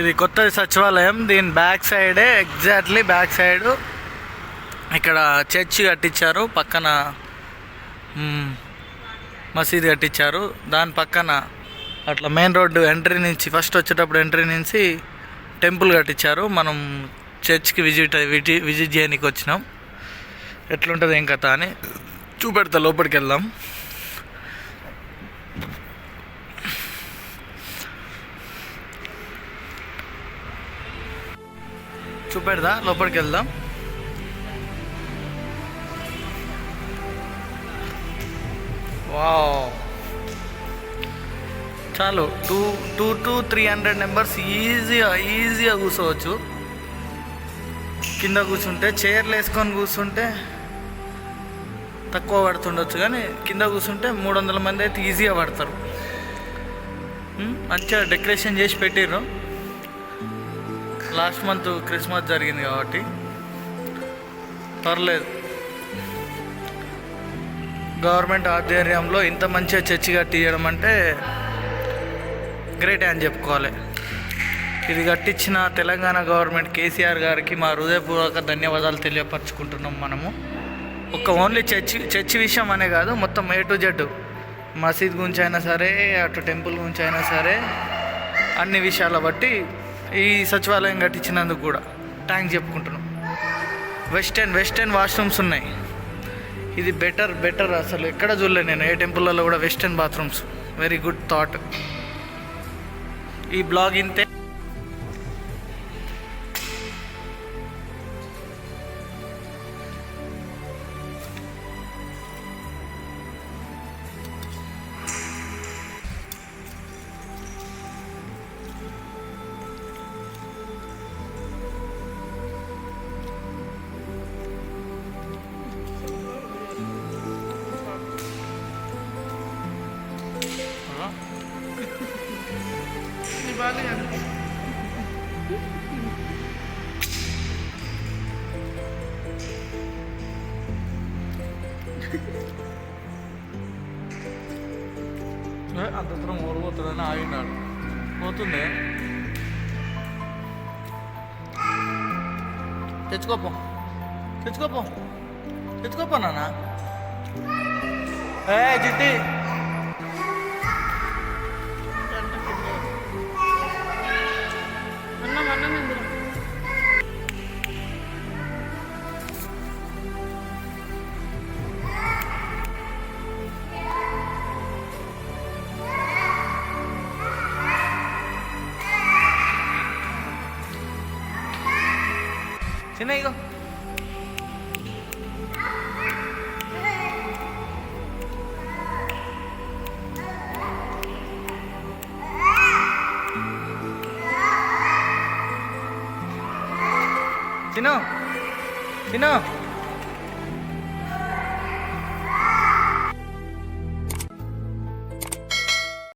ఇది కొత్త సచివాలయం. దీని బ్యాక్ సైడే ఎగ్జాక్ట్లీ బ్యాక్ సైడ్ ఇక్కడ చర్చి కట్టించారు. పక్కన మసీదు మసీద్ కట్టించారు. దాని పక్కన అట్లా మెయిన్ రోడ్డు ఎంట్రీ నుంచి ఫస్ట్ వచ్చేటప్పుడు ఎంట్రీ నుంచి టెంపుల్ కట్టించారు. మనం చర్చ్కి విజిట్ విజి విజిట్ చేయడానికి వచ్చినాం ఎట్లుంటుంది ఏం కథ అని చూపెడతా లోపలికి వెళ్దాం చూపెడదా? లోపలికి వెళ్దాం. వావ్. చాలు. Two two two three hundred numbers ఈజీగా ఈజీగా కూర్చోవచ్చు. కింద కూర్చుంటే చైర్లు వేసుకొని కూర్చుంటే తక్కువ పడుతుండొచ్చు కానీ కింద కూర్చుంటే మూడు వందల మంది అయితే ఈజీగా పడతారు. మంచిగా డెకరేషన్ చేసి పెట్టిర్రు. లాస్ట్ మంత్ క్రిస్మస్ జరిగింది కాబట్టి పర్లేదు. గవర్నమెంట్ ఆధ్వర్యంలో ఇంత మంచిగా చర్చి కట్టించడం అంటే గ్రేట్ అని చెప్పుకోవాలి. ఇది కట్టించిన తెలంగాణ గవర్నమెంట్ కేసీఆర్ గారికి మా హృదయపూర్వక ధన్యవాదాలు తెలియపరచుకుంటున్నాం మనము. ఒక ఓన్లీ చర్చి చర్చి విషయం అనే కాదు మొత్తం ఏ టు జెడ్ మసీద్ గురించి అయినా సరే అటు టెంపుల్ గురించి అయినా సరే అన్ని విషయాల బట్టి ఈ సచివాలయం కట్టించినందుకు కూడా థ్యాంక్స్ చెప్పుకుంటున్నాం. వెస్టర్న్ వెస్టర్న్ వాష్రూమ్స్ ఉన్నాయి. ఇది బెటర్ బెటర్ అసలు ఎక్కడ చూడలేదు నేను. ఏ టెంపుల్లలో కూడా western bathrooms very good thought ఈ బ్లాగ్ ఇంతే. ఏ, అంత దూరం ఓడిపోతుందని ఆగినాడు. పోతుంది? తెచ్చుకోపో. తెచ్చుకోపో. తెచ్చుకోపో నాన్న. ఏ జిద్దీ చిన్న ఇగో చిన్న చిన్న